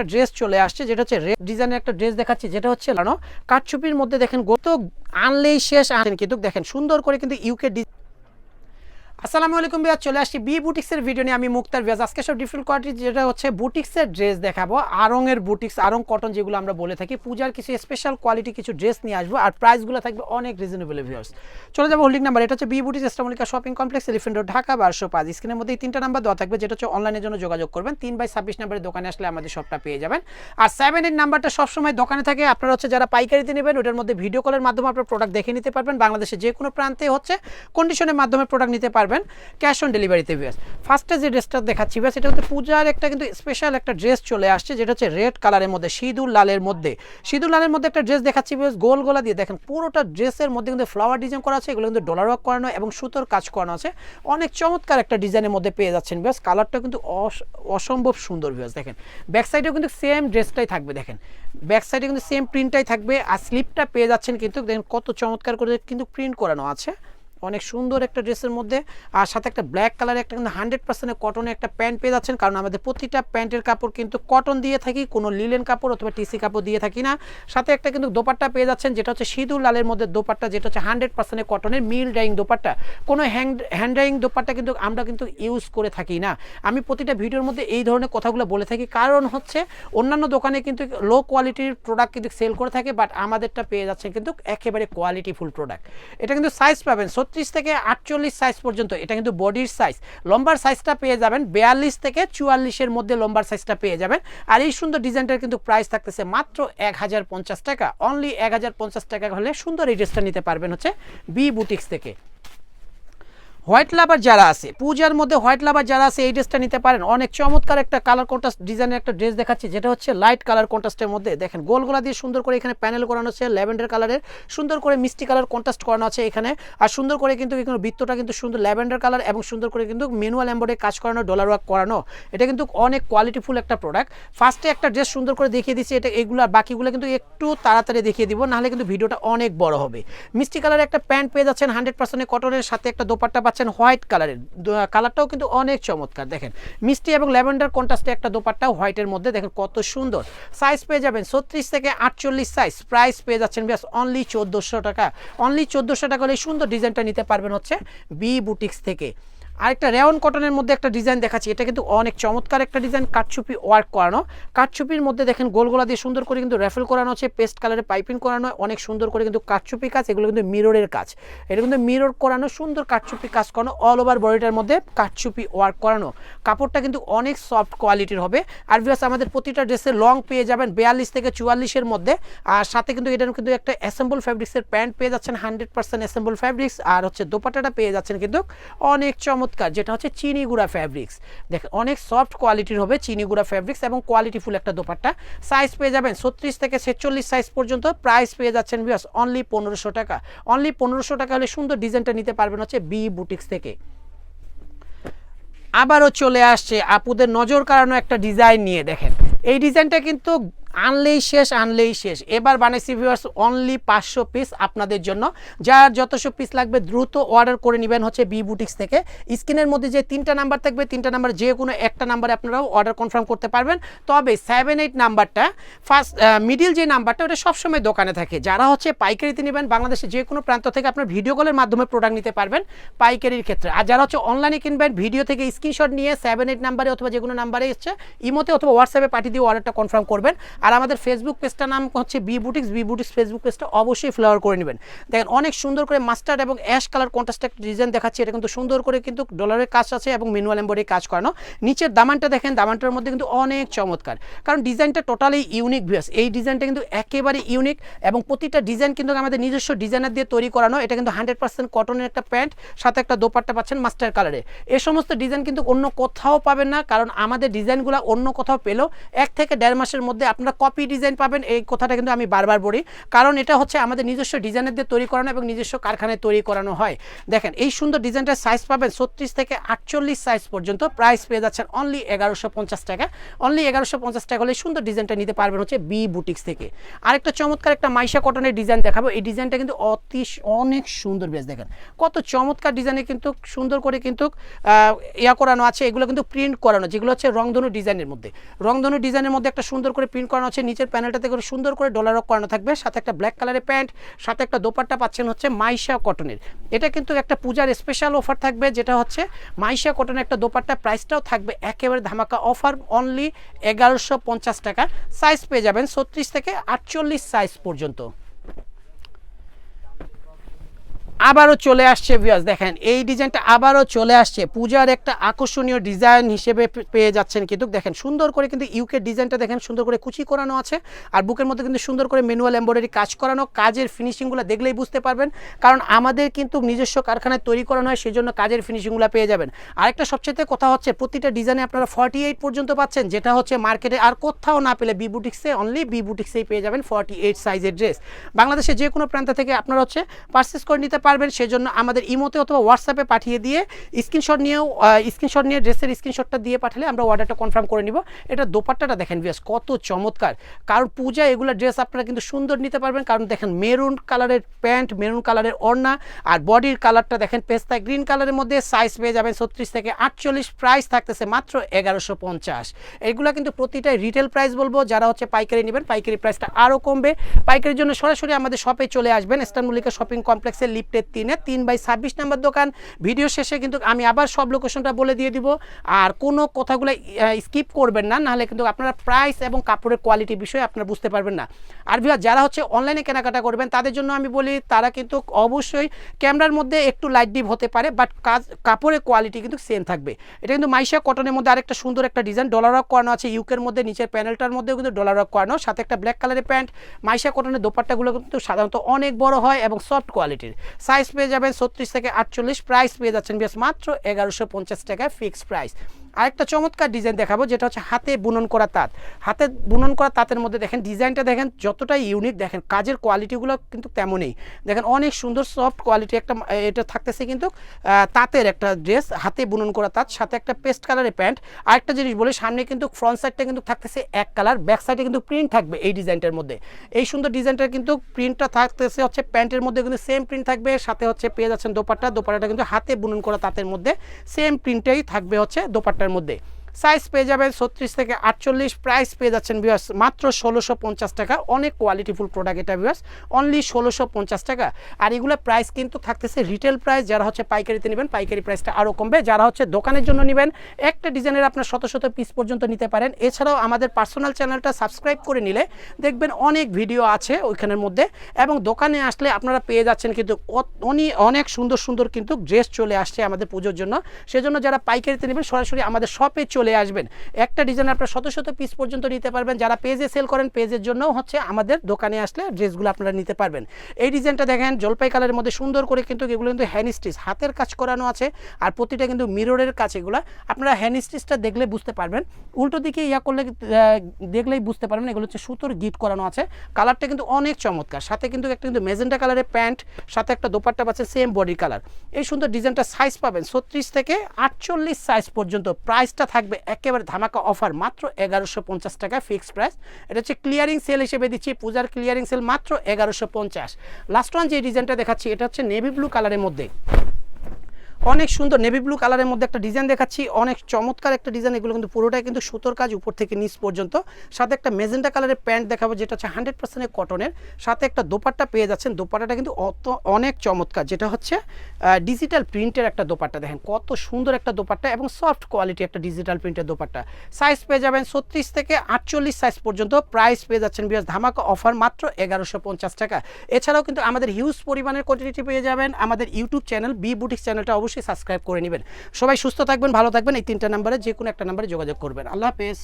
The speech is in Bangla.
একটা ড্রেস চলে আসছে, যেটা হচ্ছে রেড ডিজাইনের একটা ড্রেস দেখাচ্ছি, যেটা হচ্ছে লানো কাঠছুপির মধ্যে দেখেন গত আনলেই শেষ আনেন কিন্তু দেখেন সুন্দর করে কিন্তু ইউকে আসসালামু আলাইকুম বিয়াজ চলে আসছি বি বুটিক্সের ভিডিও নিয়ে। আমি মুক্তার বিয়াজ আজকে সব ডিফারেন্ট কোয়ালিটি যেটা হচ্ছে বুটিক্সের ড্রেস দেখাবো। আরঙের বুটিক্স আরং কটন যেগুলো আমরা বলে থাকি। পূজার কিছু স্পেশাল কোয়ালিটি কিছু ড্রেস নিয়ে আসব। আর প্রাইসগুলো থাকবে অনেক রিজনেবল ভিউয়ার্স চলে যাব হোল্ডিং নাম্বার এটা হচ্ছে B boutiques ইস্টামলিকা shopping complex Elephant Road Dhaka বারোশো পাঁচ স্ক্রিনের মধ্যে তিনটা নাম্বার দেওয়া থাকবে, যেটা হচ্ছে অনলাইনের জন্য যোগাযোগ করবেন। তিন বাই ছাব্বিশ নাম্বারের দোকানে আসলে আমাদের সবটা পেয়ে যাবেন। আর সেভেন এইট নাম্বারটা সবসময় দোকানে থাকে। আপনারা হচ্ছে যারা পাইকারিতে নেবেন, ওটার মধ্যে ভিডিও কলের মাধ্যমে আপনার প্রোডাক্ট দেখে নিতে পারবেন। বাংলাদেশে যে কোনো প্রান্তে হচ্ছে কন্ডিশনের মাধ্যমে প্রোডাক্ট নিতে পারবেন। ক্যাশ অন ডেলিভারিতে ভিউয়ার্স ফার্স্টে যে ড্রেসটা দেখাচ্ছি ভিউয়ার্স এটা হচ্ছে পূজার একটা কিন্তু স্পেশাল একটা ড্রেস চলে আসছে, যেটা হচ্ছে রেড কালারের মধ্যে, সিঁদুর লালের মধ্যে। সিঁদুর লালের মধ্যে একটা ড্রেস দেখাচ্ছি ভিউয়ার্স গোল গোলা দিয়ে দেখেন, পুরোটা ড্রেসের মধ্যে কিন্তু ফ্লাওয়ার ডিজাইন করা আছে, এগুলো কিন্তু ডলার ওয়ার্ক করানো এবং সুতোর কাজ করানো আছে। অনেক চমৎকার একটা ডিজাইনের মধ্যে পেয়ে যাচ্ছেন ভিউয়ার্স কালারটা কিন্তু অস- অসম্ভব সুন্দর ভিউয়ার্স দেখেন। ব্যাক সাইডেও কিন্তু সেম ড্রেসটাই থাকবে, দেখেন। ব্যাক সাইডে কিন্তু সেম প্রিন্টটাই থাকবে, আর স্লিপটা পেয়ে যাচ্ছেন কিন্তু, দেখেন কত চমৎকার করে কিন্তু প্রিন্ট করানো আছে। অনেক সুন্দর একটা ড্রেসের মধ্যে। আর সাথে একটা ব্ল্যাক কালারের একটা কিন্তু হান্ড্রেড পার্সেন্টের কটনের একটা প্যান্ট পেয়ে যাচ্ছেন। কারণ আমাদের প্রতিটা প্যান্টের কাপড় কিন্তু কটন দিয়ে থাকি, কোনো লিলেন কাপড় অথবা টিসি কাপড় দিয়ে থাকি না। সাথে একটা কিন্তু দোপাট্টা পেয়ে যাচ্ছেন, যেটা হচ্ছে সিঁদুর লালের মধ্যে দোপাট্টা, যেটা হচ্ছে হান্ড্রেড পার্সেন্টের কটনের মিল ড্রাইং দোপাট্টা। কোনো হ্যান্ড হ্যান্ড ডাইং দোপাট্টা কিন্তু আমরা কিন্তু ইউজ করে থাকি না। আমি প্রতিটা ভিডিওর মধ্যে এই ধরনের কথাগুলো বলে থাকি। কারণ হচ্ছে অন্যান্য দোকানে কিন্তু লো কোয়ালিটির প্রোডাক্ট কিন্তু সেল করে থাকে বাট আমাদেরটা পেয়ে যাচ্ছে কিন্তু একেবারে কোয়ালিটিফুল প্রোডাক্ট এটা কিন্তু সাইজ পাবেন। ছত্রিশ থেকে আটচল্লিশ সাইজ পর্যন্ত, এটা কিন্তু বডির সাইজ লম্বার সাইজটা পেয়ে যাবেন বিয়াল্লিশ থেকে চুয়াল্লিশের মধ্যে লম্বার সাইজটা পেয়ে যাবেন। আর এই সুন্দর ডিজাইনটার কিন্তু প্রাইস থাকতেছে মাত্র এক হাজার পঞ্চাশ টাকা। অনলি এক হাজার পঞ্চাশ টাকা হলে সুন্দর এই ড্রেসটা নিতে পারবেন হচ্ছে বি বুটিক্স থেকে। হোয়াইট লাভার যারা আছে, পূজার মধ্যে হোয়াইট লাভার যারা আছে, এই ড্রেসটা নিতে পারেন। অনেক চমৎকার একটা কালার কন্ট্রাস্ট ডিজাইনের একটা ড্রেস দেখাচ্ছি, যেটা হচ্ছে লাইট কালার কন্ট্রাস্টের মধ্যে। দেখেন, গোলগোলা দিয়ে সুন্দর করে এখানে প্যানেল করানো হচ্ছে ল্যাভেন্ডার কালারের সুন্দর করে মিষ্টি কালার কন্ট্রাস্ট করানো আছে এখানে। আর সুন্দর করে কিন্তু এখানে বৃত্তটা কিন্তু সুন্দর ল্যাভেন্ডার কালার এবং সুন্দর করে কিন্তু ম্যানুয়াল এম্বয়ডারি কাজ করানো ডলার ওয়ার্ক করানো। এটা কিন্তু অনেক কোয়ালিটিফুল একটা প্রোডাক্ট ফার্স্টে একটা ড্রেস সুন্দর করে দেখিয়ে দিচ্ছি, এটা এগুলো আর বাকিগুলো কিন্তু একটু তাড়াতাড়ি দেখিয়ে দিব, নাহলে কিন্তু ভিডিওটা অনেক বড় হবে। মিষ্টি কালারের একটা প্যান্ট পেয়ে যাচ্ছেন হান্ড্রেড পার্সেন্টের কটনের সাথে একটা দোপাট্টা পাচ্ছেন হোয়াইট কালারের। কালারটাও কিন্তু অনেক চমৎকার, দেখেন। মিষ্টি এবং ল্যাভেন্ডার কন্ট্রাস্টে একটা দোপাট্টা হোয়াইটের মধ্যে, দেখেন কত সুন্দর। সাইজ পেয়ে যাবেন ছত্রিশ থেকে আটচল্লিশ সাইজ। প্রাইস পেয়ে যাচ্ছেন ব্যাস অনলি চোদ্দোশো টাকা। অনলি চোদ্দোশো টাকা হলে সুন্দর ডিজাইনটা নিতে পারবেন হচ্ছে বি বুটিক্স থেকে। আরেকটা রেওয়ান কটনের মধ্যে একটা ডিজাইন দেখাচ্ছি। এটা কিন্তু অনেক চমৎকার একটা ডিজাইন কাঠচুপি ওয়ার্ক করানো। কাঠচুপির মধ্যে দেখেন গোলগোলা দিয়ে সুন্দর করে কিন্তু রেফেল করানো আছে পেস্ট কালারে পাইপিং করানো অনেক সুন্দর করে কিন্তু কাঠচুপি কাজ, এগুলো কিন্তু মিররের কাজ। এটা কিন্তু মিরর করানো, সুন্দর কাঠচুপি কাজ করানো অল ওভার বডিটার মধ্যে কাঠচুপি ওয়ার্ক করানো। কাপড়টা কিন্তু অনেক সফট কোয়ালিটির হবে। আর বিকজ আমাদের প্রতিটা ড্রেসে লং পেয়ে যাবেন বিয়াল্লিশ থেকে চুয়াল্লিশের মধ্যে। আর সাথে কিন্তু এটার কিন্তু একটা অ্যাসেম্বল ফ্যাব্রিক্সের প্যান্ট পেয়ে যাচ্ছেন হান্ড্রেড পার্সেন্ট অ্যাসেম্বল ফ্যাব্রিক্স আর হচ্ছে দোপাটাটা পেয়ে যাচ্ছেন কিন্তু অনেক চমৎকার যেটা হচ্ছে চিনি গুঁড়া ফ্যাব্রিক্স দেখেন, অনেক সফট কোয়ালিটির হবে চিনি গুঁড়া ফ্যাব্রিক্স এবং কোয়ালিটিফুল একটা দোপাট্টা। সাইজ পেয়ে যাবেন ছত্রিশ থেকে ছেচল্লিশ সাইজ পর্যন্ত। প্রাইস পেয়ে যাচ্ছেন বিয়াস অনলি পনেরোশো টাকা। অনলি পনেরোশো টাকা হলে সুন্দর ডিজাইনটা নিতে পারবেন হচ্ছে বি বুটিক্স থেকে। আবারও চলে আসছে, আপুদের নজর কাড়ানো একটা ডিজাইন নিয়ে দেখেন। এই ডিজাইনটা কিন্তু আনলেই শেষ আনলেই শেষ। এবার বানাইছি ভিউয়ার্স অনলি পাঁচশো পিস আপনাদের জন্য। যার যতশো পিস লাগবে দ্রুত অর্ডার করে নেবেন হচ্ছে বি বুটিক্স থেকে। স্ক্রিনের মধ্যে যে তিনটা নাম্বার থাকবে, তিনটা নাম্বার যে কোনো একটা নাম্বারে আপনারাও অর্ডার কনফার্ম করতে পারবেন। তবে সেভেন এইট নাম্বারটা ফার্স্ট মিডিল যে নাম্বারটা ওটা সবসময় দোকানে থাকে। যারা হচ্ছে পাইকারিতে নেবেন বাংলাদেশে যে কোনো প্রান্ত থেকে আপনার ভিডিও কলের মাধ্যমে প্রোডাক্ট নিতে পারবেন পাইকারির ক্ষেত্রে। আর যারা হচ্ছে অনলাইনে কিনবেন ভিডিও থেকে স্ক্রিনশট নিয়ে সেভেন এইট নাম্বারে অথবা যে কোনো নাম্বারে এসছে ইমোতে অথবা হোয়াটসঅ্যাপে পাঠিয়ে দিয়ে অর্ডারটা কনফার্ম করবেন। আর আমাদের ফেসবুক পেজটার নাম হচ্ছে B boutiques B boutiques Facebook পেজটা অবশ্যই ফ্লাওয়ার করে নেবেন। দেখেন, অনেক সুন্দর করে মাস্টার্ড এবং অ্যাশ কালার কন্ট্রাস্ট একটা ডিজাইন দেখাচ্ছে, এটা কিন্তু সুন্দর করে কিন্তু ডলারের কাজ আছে এবং ম্যানুয়াল এম্বয়ডারি কাজ করানো। নিচের দামানটা দেখেন, দামানটার মধ্যে কিন্তু অনেক চমৎকার। কারণ ডিজাইনটা টোটালি ইউনিক ভিউস এই ডিজাইনটা কিন্তু একেবারে ইউনিক এবং প্রতিটা ডিজাইন কিন্তু আমাদের নিজস্ব ডিজাইনার দিয়ে তৈরি করানো। এটা কিন্তু হান্ড্রেড পার্সেন্ট কটনের একটা প্যান্ট সাথে একটা দোপাট্টা পাচ্ছেন মাস্টার কালারে এ সমস্ত ডিজাইন কিন্তু অন্য কোথাও পাবেন না, কারণ আমাদের ডিজাইনগুলো অন্য কোথাও পেলেও এক থেকে দেড় মাসের মধ্যে আপনারা আপনারা কপি ডিজাইন পাবেন, এই কথাটা কিন্তু আমি বারবার বলি। কারণ এটা হচ্ছে আমাদের নিজস্ব ডিজাইনের দিয়ে তৈরি করানো এবং নিজস্ব কারখানায় তৈরি করানো হয়। দেখেন, এই সুন্দর ডিজাইনটার সাইজ পাবেন ছত্রিশ থেকে আটচল্লিশ সাইজ পর্যন্ত। প্রাইস পেয়ে যাচ্ছেন অনলি এগারোশো পঞ্চাশ টাকা। অনলি এগারোশো পঞ্চাশ টাকা হলে সুন্দর ডিজাইনটা নিতে পারবেন হচ্ছে বি বুটিক্স থেকে। আরেকটা চমৎকার একটা মাইশা কটনের ডিজাইন দেখাবো। এই ডিজাইনটা কিন্তু অতি অনেক সুন্দর বেশ, দেখেন। কত চমৎকার ডিজাইনে কিন্তু সুন্দর করে কিন্তু ইয়া করানো আছে। এগুলো কিন্তু প্রিন্ট করানো, যেগুলো হচ্ছে রংধনু ডিজাইনের মধ্যে। রংধনু ডিজাইনের মধ্যে একটা সুন্দর করে প্রিন্ট করানো আছে নিচের প্যানেলটাতে করে সুন্দর করে ডলার ওয়ার্ক করানো থাকবে। সাথে একটা ব্ল্যাক কালারের প্যান্ট, সাথে একটা দোপাট্টা পাচ্ছেন হচ্ছে মাইশা কটনের। এটা কিন্তু একটা পূজার স্পেশাল অফার থাকবে, যেটা হচ্ছে মাইশা কটনের একটা দোপাট্টা। প্রাইসটাও থাকবে একেবারে ধামাকা অফার অনলি এগারোশো টাকা। সাইজ পেয়ে যাবেন ছত্রিশ থেকে আটচল্লিশ সাইজ পর্যন্ত। আবারও চলে আসছে ভিউয়ার্স দেখেন, এই ডিজাইনটা আবারও চলে আসছে। পূজার একটা আকর্ষণীয় ডিজাইন হিসেবে পেয়ে যাচ্ছেন কিন্তু, দেখেন, সুন্দর করে কিন্তু ইউকে ডিজাইনটা দেখেন, সুন্দর করে কুচি করানো আছে। আর বুকের মধ্যে কিন্তু সুন্দর করে ম্যানুয়াল এমব্রয়ডারি কাজ করানো, কাজের ফিনিশিংগুলো দেখলেই বুঝতে পারবেন। কারণ আমাদের কিন্তু নিজস্ব কারখানায় তৈরি করানো হয় সেই জন্য কাজের ফিনিশিংগুলো পেয়ে যাবেন। আরেকটা সবচেয়ে কথা হচ্ছে, প্রতিটা ডিজাইনে আপনারা ফর্টি এইট পর্যন্ত পাচ্ছেন, যেটা হচ্ছে মার্কেটে আর কোথাও না পেলে বি বুটিক্সে অনলি বি বুটিক্সেই পেয়ে যাবেন ফর্টি এইট সাইজের ড্রেস বাংলাদেশে যে কোনো প্রান্ত থেকে আপনারা হচ্ছে পারচেস করে নিতে পারবেন, সেজন্য আমাদের ইমোতে অথবা হোয়াটসঅ্যাপে পাঠিয়ে দিয়ে স্ক্রিনশট নিয়েও স্ক্রিনশট নিয়ে ড্রেসের স্ক্রিনশটটা দিয়ে পাঠালে আমরা অর্ডারটা কনফার্ম করে নিব। এটা দোপাট্টাটা দেখেন বিয়াস কত চমৎকার। কারণ পূজা এগুলো ড্রেস আপনারা কিন্তু সুন্দর নিতে পারবেন। কারণ দেখেন মেরুন কালারের প্যান্ট মেরুন কালারের ওড়না আর বডির কালারটা দেখেন পেস্তা গ্রিন কালারের মধ্যে সাইজ পেয়ে যাবেন ছত্রিশ থেকে আটচল্লিশ প্রাইস থাকতেছে মাত্র এগারোশো পঞ্চাশ। এগুলো কিন্তু প্রতিটাই রিটেল প্রাইস বলব, যারা হচ্ছে পাইকারি নেবেন, পাইকারি প্রাইসটা আরও কমবে। পাইকারির জন্য সরাসরি আমাদের শপে চলে আসবেন। ইস্টার্ন মল্লিকা শপিং কমপ্লেক্সের লিফটের তিনে, তিন বাই ছাব্বিশ নাম্বার দোকান। ভিডিও শেষে কিন্তু আমি আবার সব লোকেশনটা বলে দিয়ে দিব। আর কোনো কথাগুলো স্কিপ করবেন না, নাহলে কিন্তু আপনারা প্রাইস এবং কাপড়ের কোয়ালিটি বিষয়ে আপনারা বুঝতে পারবেন না। আর ভিউয়ার যারা হচ্ছে অনলাইনে কেনাকাটা করবেন, তাদের জন্য আমি বলি, তারা কিন্তু অবশ্যই ক্যামেরার মধ্যে একটু লাইট ডিপ হতে পারে বাট কাজ, কাপড়ের কোয়ালিটি কিন্তু সেম থাকবে। এটা কিন্তু মাইশা কটনের মধ্যে আরেকটা সুন্দর একটা ডিজাইন ডলার ওয়ার্ক করানো আছে ইউকের মধ্যে, নিচের প্যানেলটার মধ্যেও কিন্তু ডলার ওয়ার্ক করানো, সাথে একটা ব্ল্যাক কালারের প্যান্ট মাইশা কটনের দোপাট্টাগুলো কিন্তু সাধারণত অনেক বড় হয় এবং সফট কোয়ালিটির সাইজ পেয়ে যাবেন ছত্রিশ থেকে আটচল্লিশ প্রাইস পেয়ে যাচ্ছেন বেশ মাত্র এগারোশো পঞ্চাশ টাকায় ফিক্সড প্রাইস আরেকটা চমৎকার ডিজাইন দেখাবো, যেটা হচ্ছে হাতে বুনন করা তাঁত। হাতে বুনন করা তাঁতের মধ্যে দেখেন ডিজাইনটা দেখেন যতটাই ইউনিক দেখেন কাজের কোয়ালিটিগুলো কিন্তু তেমনই। দেখেন অনেক সুন্দর সফট কোয়ালিটি একটা, এটা থাকতেছে কিন্তু তাঁতের একটা ড্রেস হাতে বুনন করা তাঁত, সাথে একটা পেস্ট কালারের প্যান্ট। আরেকটা জিনিস বলি, সামনে কিন্তু ফ্রন্ট সাইডটা কিন্তু থাকতেছে এক কালার ব্যাক সাইডে কিন্তু প্রিন্ট থাকবে এই ডিজাইনটার মধ্যে। এই সুন্দর ডিজাইনটার কিন্তু প্রিন্টটা থাকতেছে হচ্ছে প্যান্টের মধ্যে কিন্তু সেম প্রিন্ট থাকবে সাথে হচ্ছে পেয়ে যাচ্ছেন দোপাট্টা। দোপাট্টাটা কিন্তু হাতে বুনন করা তাঁতের মধ্যে। সেম প্রিন্টেই থাকবে হচ্ছে দোপাট্টার মধ্যে। সাইজ পেয়ে যাবেন ছত্রিশ থেকে আটচল্লিশ। প্রাইস পেয়ে যাচ্ছেন বিয়ার্স মাত্র ষোলোশো পঞ্চাশ টাকা। অনেক কোয়ালিটিফুল প্রোডাক্ট এটা বিয়ার্স অনলি ষোলোশো পঞ্চাশ টাকা। আর এগুলো প্রাইস কিন্তু থাকতেছে রিটেল প্রাইস যারা হচ্ছে পাইকারিতে নেবেন, পাইকারি প্রাইসটা আরও কমবে। যারা হচ্ছে দোকানের জন্য নেবেন, একটা ডিজাইনের আপনার শত শত পিস পর্যন্ত নিতে পারেন। এছাড়াও আমাদের পার্সোনাল চ্যানেলটা সাবস্ক্রাইব করে নিলে দেখবেন অনেক ভিডিও আছে ওইখানের মধ্যে। এবং দোকানে আসলে আপনারা পেয়ে যাচ্ছেন কিন্তু অনেক সুন্দর সুন্দর কিন্তু ড্রেস চলে আসছে আমাদের পুজোর জন্য। সেজন্য যারা পাইকারিতে নেবেন, সরাসরি আমাদের শপে চলে আসবেন। একটা ডিজাইন আপনার শত শত পিস পর্যন্ত নিতে পারবেন। যারা পেজে সেল করেন পেজের জন্য হচ্ছে আমাদের দোকানে আসলে ড্রেসগুলো আপনারা নিতে পারবেন। এই ডিজাইনটা দেখেন, জলপাই কালারের মধ্যে সুন্দর করে কিন্তু এগুলো কিন্তু হ্যান্ড স্টিচ হাতের কাজ করানো আছে আর প্রতিটা কিন্তু মিররের কাজ এগুলো। আপনারা হ্যান্ড স্টিচটা দেখলে বুঝতে পারবেন। উল্টো দিকে ইয়া করলে দেখলেই বুঝতে পারবেন, এগুলো হচ্ছে সুতোর গিট করানো আছে। কালারটা কিন্তু অনেক চমৎকার। সাথে কিন্তু একটা কিন্তু মেজেন্টা কালারের প্যান্ট, সাথে একটা দোপাট্টা পাচ্ছে সেম বডি কালার এই সুন্দর ডিজাইনটা সাইজ পাবেন ছত্রিশ থেকে আটচল্লিশ সাইজ পর্যন্ত। প্রাইসটা থাকবে একেবারে ধামাকা অফার, মাত্র এগারোশো পঞ্চাশ টাকা ফিক্সড প্রাইস। এটা হচ্ছে ক্লিয়ারিং সেল হিসেবে দিচ্ছি, পূজার ক্লিয়ারিং সেল মাত্র এগারোশো পঞ্চাশ। লাস্ট ওয়ান যে ডিজাইনটা দেখাচ্ছি, এটা হচ্ছে নেভি ব্লু কালারের মধ্যে। অনেক সুন্দর নেভি ব্লু কালারের মধ্যে একটা ডিজাইন দেখাচ্ছি। অনেক চমৎকার একটা ডিজাইন এগুলো কিন্তু পুরোটাই কিন্তু সুতোর কাজ উপর থেকে নিচ পর্যন্ত। সাথে একটা মেজেন্টা কালারের প্যান্ট দেখাবো, যেটা হচ্ছে হান্ড্রেড পার্সেন্টের কটনের সাথে একটা দোপাট্টা পেয়ে যাচ্ছেন। দোপাট্টাটা কিন্তু অত, অনেক চমৎকার, যেটা হচ্ছে ডিজিটাল প্রিন্টের একটা দোপাট্টা। দেখেন কত সুন্দর একটা দোপাট্টা এবং সফট কোয়ালিটি একটা ডিজিটাল প্রিন্টের দোপাট্টা। সাইজ পেয়ে যাবেন ছত্রিশ থেকে আটচল্লিশ সাইজ পর্যন্ত। প্রাইস পেয়ে যাচ্ছেন বিয়াস ধামাকা অফার মাত্র এগারোশো পঞ্চাশ টাকা। এছাড়াও কিন্তু আমাদের হিউজ পরিমাণের কোয়ান্টিটি পেয়ে যাবেন আমাদের ইউটিউব চ্যানেল বি বুটিক চ্যানেলটা অবশ্যই সাবস্ক্রাইব করে নেবেন। সবাই সুস্থ থাকবেন, ভালো থাকবেন। এই তিনটা নাম্বারে যে কোনো একটা নাম্বারে যোগাযোগ করবেন। আল্লাহ হাফেজ।